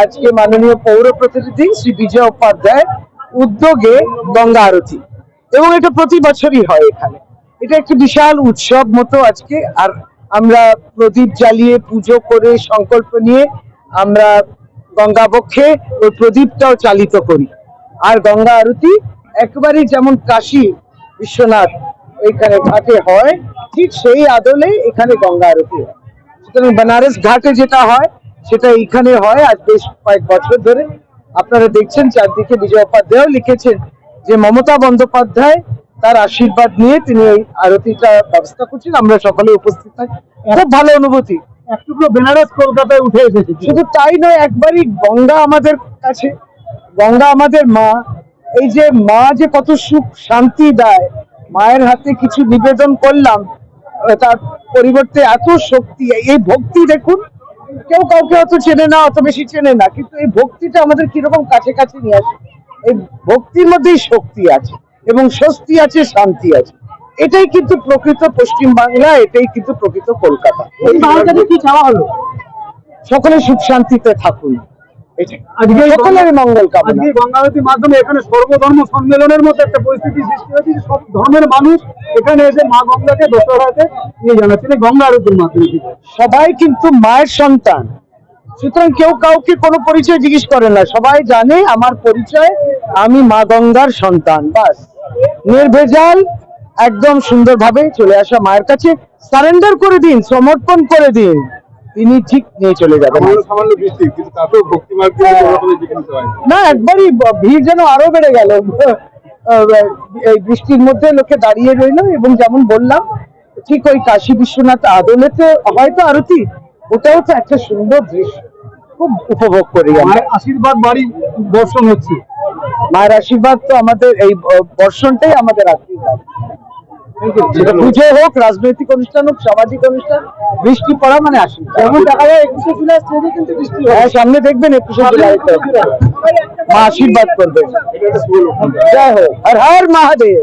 আজকে মাননীয় পৌর প্রতিনিধি শ্রী বিজয় উপাধ্যায় উদ্যোগে গঙ্গা আরতি। এবং এটা প্রতি বছরই হয় এখানে। এটা একটি বিশাল উৎসব মতো আজকে। আর আমরা প্রদীপ জ্বালিয়ে পুজো করে সংকল্প নিয়ে আমরা গঙ্গা বক্ষে ওই প্রদীপটাও চালিত করি। আর গঙ্গা আরতি একবারই যেমন কাশী বিশ্বনাথ এখানে ঘাটে হয়, ঠিক সেই আদলে এখানে গঙ্গা আরতি হয়। সুতরাং বেনারস ঘাটে যেটা হয় সেটা এইখানে হয় আজ বেশ কয়েক বছর ধরে। আপনারা দেখছেন চারদিকে বিজয় উপাধ্যায় লিখেছেন যে মমতা বন্দ্যোপাধ্যায় তার আশীর্বাদ নিয়ে তিনি এই আরতিটা ব্যবস্থা করছেন। আমরা সকলে উপস্থিত থাকি। খুব ভালো অনুভূতি। একটুকু বেনারস কলকাতায় উঠে এসেছে। শুধু তাই নয় একবারই গঙ্গা আমাদের কাছে। গঙ্গা আমাদের মা। এই যে মা যে কত সুখ শান্তি দেয়। মায়ের হাতে কিছু নিবেদন করলাম তার পরিবর্তে এত শক্তি এই ভক্তি দেখুন কেউ কাউকে অত চেনে না অত বেশি চেনে না কিন্তু এই ভক্তিটা আমাদের কীরকম কাছে কাছে নিয়ে আসে? এই ভক্তির মধ্যেই শক্তি আছে এবং স্বস্তি আছে শান্তি আছে। এটাই কিন্তু প্রকৃত পশ্চিম বাংলা এটাই কিন্তু প্রকৃত কলকাতা। এই মায়ের কি চাওয়া হলো? সকলে সুখ শান্তিতে থাকুন। সকলের মঙ্গল কামনা। আজকে এই গঙ্গা আরতির মাধ্যমে এখানে সর্বধর্ম সম্মেলনের মতো একটা পরিস্থিতি সৃষ্টি হয়েছে সব ধর্মের মানুষ এখানে এসে মা গঙ্গাকে দোষরাতে নিয়ে জানাচ্ছেন এই গঙ্গা আরতির মাধ্যমে সবাই কিন্তু মায়ের সন্তান। সুতরাং কেউ কাউকে কোনো পরিচয় জিজ্ঞেস করে না। সবাই জানে আমার পরিচয় আমি মা গঙ্গার সন্তান বাস। নির্ভেজাল একদম সুন্দরভাবে চলে আসা মায়ের কাছে। সারেন্ডার করে দিন সমর্পণ করে দিন। তিনি ঠিক নিয়ে চলে যাবেন। হয়। না একবারই ভিড় যেন আরও বেড়ে গেল। বৃষ্টির মধ্যে লোকে দাঁড়িয়ে রইল এবং যেমন বললাম ঠিক ওই কাশী বিশ্বনাথ আদলে তো হয়তো আরতি ওটাও তো একটা সুন্দর দৃশ্য। খুব উপভোগ করি আমরা। আশীর্বাদ বাড়ি দর্শন হচ্ছে। মায়ের আশীর্বাদ তো আমাদের এই বর্ষণটাই আমাদের আশীর্বাদ। সেটা পুজো হোক রাজনৈতিক অনুষ্ঠান হোক সামাজিক অনুষ্ঠান বৃষ্টি পড়া মানে আসুন যেমন দেখা যায় একুশে জুলাই স্টেজে কিন্তু বৃষ্টি হয়। সামনে দেখবেন একুশে জুলাই মা আশীর্বাদ করবে। জয় হোক হর হর মহাদেব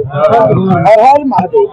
হর হর মহাদেব।